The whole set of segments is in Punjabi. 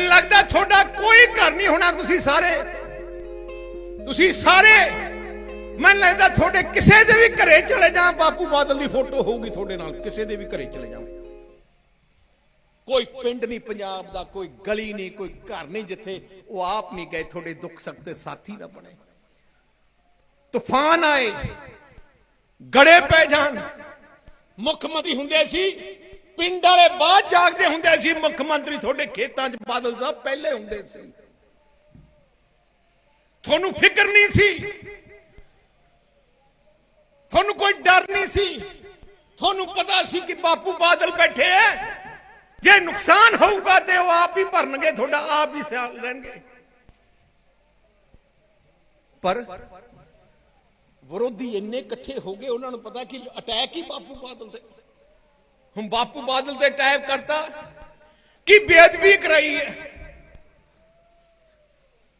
ਮੈਨੂੰ ਲੱਗਦਾ ਤੁਹਾਡਾ ਕੋਈ ਘਰ ਨਹੀਂ ਹੋਣਾ ਤੁਸੀਂ ਸਾਰੇ। ਤੁਸੀਂ ਸਾਰੇ, ਮੈਨੂੰ ਲੱਗਦਾ ਤੁਹਾਡੇ ਕਿਸੇ ਦੇ ਵੀ ਘਰੇ ਚਲੇ ਜਾ ਬਾਪੂ ਬਾਦਲ ਦੀ ਫੋਟੋ ਹੋਊਗੀ ਤੁਹਾਡੇ ਨਾਲ, ਕਿਸੇ ਦੇ ਵੀ ਘਰੇ ਚਲੇ ਜਾਓ ਕੋਈ ਪਿੰਡ ਨਹੀਂ, ਪੰਜਾਬ ਦਾ, ਕੋਈ ਗਲੀ ਨਹੀਂ, ਕੋਈ ਘਰ ਨਹੀਂ ਜਿੱਥੇ ਉਹ ਆਪ ਨਹੀਂ ਗਏ, ਤੁਹਾਡੇ ਦੁੱਖ ਸੁੱਖ ਦੇ ਸਾਥੀ ਨਾ ਬਣੇ। ਤੂਫਾਨ ਆਏ, ਗੜੇ ਪੈ ਜਾਣ। ਮੁੱਖ ਮੰਤਰੀ ਹੁੰਦੇ ਸੀ ਪਿੰਡ ਵਾਲੇ ਬਾਅਦ ਜਾਗਦੇ ਹੁੰਦੇ ਸੀ ਮੁੱਖ ਮੰਤਰੀ ਤੁਹਾਡੇ ਖੇਤਾਂ 'ਚ ਬਾਦਲ ਸਾਹਿਬ ਪਹਿਲੇ ਹੁੰਦੇ ਸੀ। ਤੁਹਾਨੂੰ ਫਿਕਰ ਨਹੀਂ ਸੀ? ਤੁਹਾਨੂੰ ਕੋਈ ਡਰ ਨਹੀਂ ਸੀ? ਤੁਹਾਨੂੰ ਪਤਾ ਸੀ ਕਿ ਬਾਪੂ ਬਾਦਲ ਬੈਠੇ ਐ ਜੇ ਨੁਕਸਾਨ ਹੋਊਗਾ ਤੇ ਉਹ ਆਪ ਹੀ ਭਰਨਗੇ, ਤੁਹਾਡਾ ਆਪ ਹੀ ਸਿਆਲ ਲੈਣਗੇ ਪਰ ਵਿਰੋਧੀ ਇੰਨੇ ਇਕੱਠੇ ਹੋ ਗਏ, ਉਹਨਾਂ ਨੂੰ ਪਤਾ ਕਿ ਅਟੈਕ ਹੀ ਬਾਪੂ ਬਾਦਲ ਤੇ ਹੁਣ ਬਾਪੂ ਬਾਦਲ ਤੇ ਟੈਪ ਕਰਤਾ। ਕਿ ਬੇਅਦਬੀ ਕਰਾਈ ਹੈ?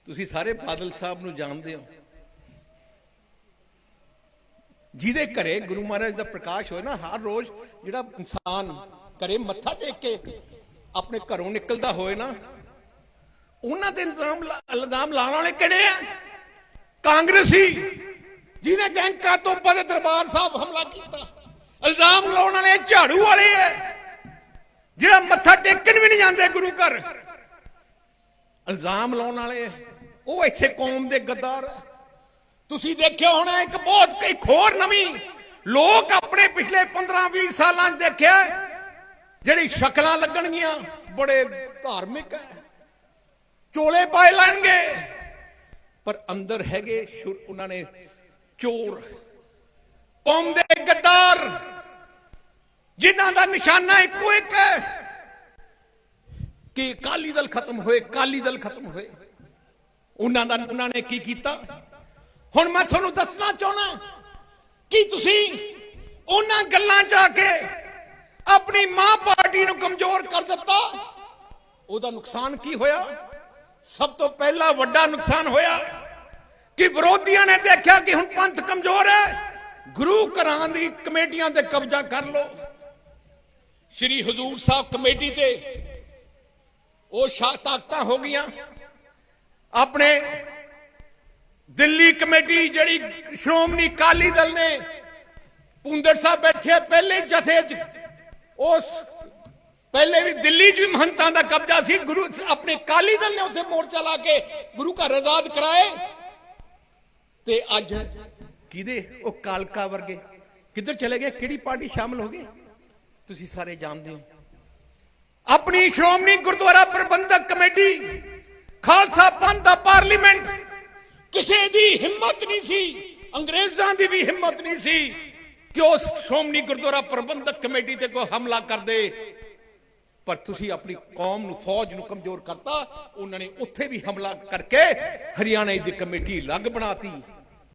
ਤੁਸੀਂ ਸਾਰੇ ਬਾਦਲ ਸਾਹਿਬ ਨੂੰ ਜਾਣਦੇ ਹੋ। ਜਿਹਦੇ ਘਰੇ ਗੁਰੂ ਮਹਾਰਾਜ ਦਾ ਪ੍ਰਕਾਸ਼ ਹੋਏ ਨਾ, ਹਰ ਰੋਜ਼ ਜਿਹੜਾ ਇਨਸਾਨ ਘਰੇ ਮੱਥਾ ਟੇਕ ਕੇ ਆਪਣੇ ਘਰੋਂ ਨਿਕਲਦਾ ਹੋਏ ਨਾ, ਉਹਨਾਂ ਤੇ ਇਲਜ਼ਾਮ ਇਲਜ਼ਾਮ ਲਾਉਣ ਵਾਲੇ ਕਿਹੜੇ ਆ? ਕਾਂਗਰਸੀ, ਜਿਹਨੇ ਬੈਂਕਾਂ ਤੋਂ ਬਦੇ ਦਰਬਾਰ ਸਾਹਿਬ ਹਮਲਾ ਕੀਤਾ। ਇਲਜ਼ਾਮ ਲਾਉਣ ਵਾਲੇ ਝਾੜੂ ਵਾਲੇ ਐ। ਜਿਹੜਾ ਮੱਥਾ ਟੇਕਣ ਵੀ ਨਹੀਂ ਜਾਂਦੇ ਗੁਰੂ ਘਰ। ਇਲਜ਼ਾਮ ਲਾਉਣ ਵਾਲੇ ਉਹ ਇੱਥੇ ਕੌਮ ਦੇ ਗੱਦਾਰ ਤੁਸੀਂ ਦੇਖਿਆ ਹੋਣਾ ਇੱਕ ਬਹੁਤ ਇੱਕ ਹੋਰ ਨਵੀਂ ਲੋਕ ਆਪਣੇ ਪਿਛਲੇ 15 20 ਸਾਲਾਂ 'ਚ ਦੇਖਿਆ ਜਿਹੜੀ ਸ਼ਕਲਾਂ ਲੱਗਣਗੀਆਂ, ਬੜੇ ਧਾਰਮਿਕ ਹੈ ਚੋਲੇ ਪਾਏ ਲੈਣਗੇ। ਪਰ ਅੰਦਰ ਹੈਗੇ ਸ਼ੁਰ ਉਹਨਾਂ ਨੇ ਚੋਰ। ਕੌਮ ਦੇ ਜਿਨ੍ਹਾਂ ਦਾ ਨਿਸ਼ਾਨਾ ਇੱਕੋ ਇੱਕ ਹੈ। ਕਿ ਅਕਾਲੀ ਦਲ ਖਤਮ ਹੋਏ, ਅਕਾਲੀ ਦਲ ਖਤਮ ਹੋਏ। ਉਹਨਾਂ ਦਾ, ਉਹਨਾਂ ਨੇ ਕੀ ਕੀਤਾ? ਹੁਣ ਮੈਂ ਤੁਹਾਨੂੰ ਦੱਸਣਾ ਚਾਹਣਾ ਕਿ ਤੁਸੀਂ ਉਹਨਾਂ ਗੱਲਾਂ 'ਚ ਆ ਕੇ ਆਪਣੀ ਮਾਂ ਪਾਰਟੀ ਨੂੰ ਕਮਜ਼ੋਰ ਕਰ ਦਿੱਤਾ। ਉਹਦਾ ਨੁਕਸਾਨ ਕੀ ਹੋਇਆ? ਸਭ ਤੋਂ ਪਹਿਲਾ ਵੱਡਾ ਨੁਕਸਾਨ ਹੋਇਆ ਕਿ ਵਿਰੋਧੀਆਂ ਨੇ ਦੇਖਿਆ ਕਿ ਹੁਣ ਪੰਥ ਕਮਜ਼ੋਰ ਹੈ। ਗੁਰੂ ਘਰਾਂ ਦੀ ਕਮੇਟੀਆਂ ਤੇ ਕਬਜ਼ਾ ਕਰ ਲਓ। ਸ੍ਰੀ ਹਜ਼ੂਰ ਸਾਹਿਬ ਕਮੇਟੀ ਤੇ ਉਹ ਸ਼ਾ ਤਾਕਤਾਂ ਹੋ ਗਈਆਂ। ਆਪਣੇ ਦਿੱਲੀ ਕਮੇਟੀ ਜਿਹੜੀ ਸ਼੍ਰੋਮਣੀ ਅਕਾਲੀ ਦਲ ਨੇ ਪੁੰਦਰ ਸਾਹਿਬ ਬੈਠੇ ਪਹਿਲੇ ਜਥੇ 'ਚ। ਉਸ ਪਹਿਲੇ ਵੀ ਦਿੱਲੀ 'ਚ ਵੀ ਮਹੰਤਾਂ ਦਾ ਕਬਜ਼ਾ ਸੀ, ਗੁਰੂ ਆਪਣੇ ਅਕਾਲੀ ਦਲ ਨੇ ਉੱਥੇ ਮੋਰਚਾ ਲਾ ਕੇ ਗੁਰੂ ਘਰ ਆਜ਼ਾਦ ਕਰਾਏ। ਤੇ ਅੱਜ ਕਿਹਦੇ? ਉਹ ਕਾਲਕਾ ਵਰਗੇ। ਕਿੱਧਰ ਚਲੇ ਗਏ? ਕਿਹੜੀ ਪਾਰਟੀ ਸ਼ਾਮਲ ਹੋ ਗਈ? ਤੁਸੀਂ ਸਾਰੇ ਜਾਣਦੇ ਹੋ। ਆਪਣੀ ਸ਼੍ਰੋਮਣੀ ਗੁਰਦੁਆਰਾ ਪ੍ਰਬੰਧਕ ਕਮੇਟੀ, ਖਾਲਸਾ ਪੰਥ ਦਾ ਪਾਰਲੀਮੈਂਟ, ਕਿਸੇ ਦੀ ਹਿੰਮਤ ਨਹੀਂ ਸੀ, ਅੰਗਰੇਜ਼ਾਂ ਦੀ ਵੀ ਹਿੰਮਤ ਨਹੀਂ ਸੀ ਕਿ ਉਸ ਸ਼੍ਰੋਮਣੀ ਗੁਰਦੁਆਰਾ ਪ੍ਰਬੰਧਕ ਕਮੇਟੀ ਤੇ ਕੋਈ ਹਮਲਾ ਕਰਦੇ ਪਰ ਤੁਸੀਂ ਆਪਣੀ ਕੌਮ ਨੂੰ, ਫੌਜ ਨੂੰ ਕਮਜ਼ੋਰ ਕਰਤਾ, ਉਹਨਾਂ ਨੇ ਉੱਥੇ ਵੀ ਹਮਲਾ ਕਰਕੇ ਹਰਿਆਣਾ ਦੀ ਕਮੇਟੀ ਅਲੱਗ ਬਣਾਤੀ।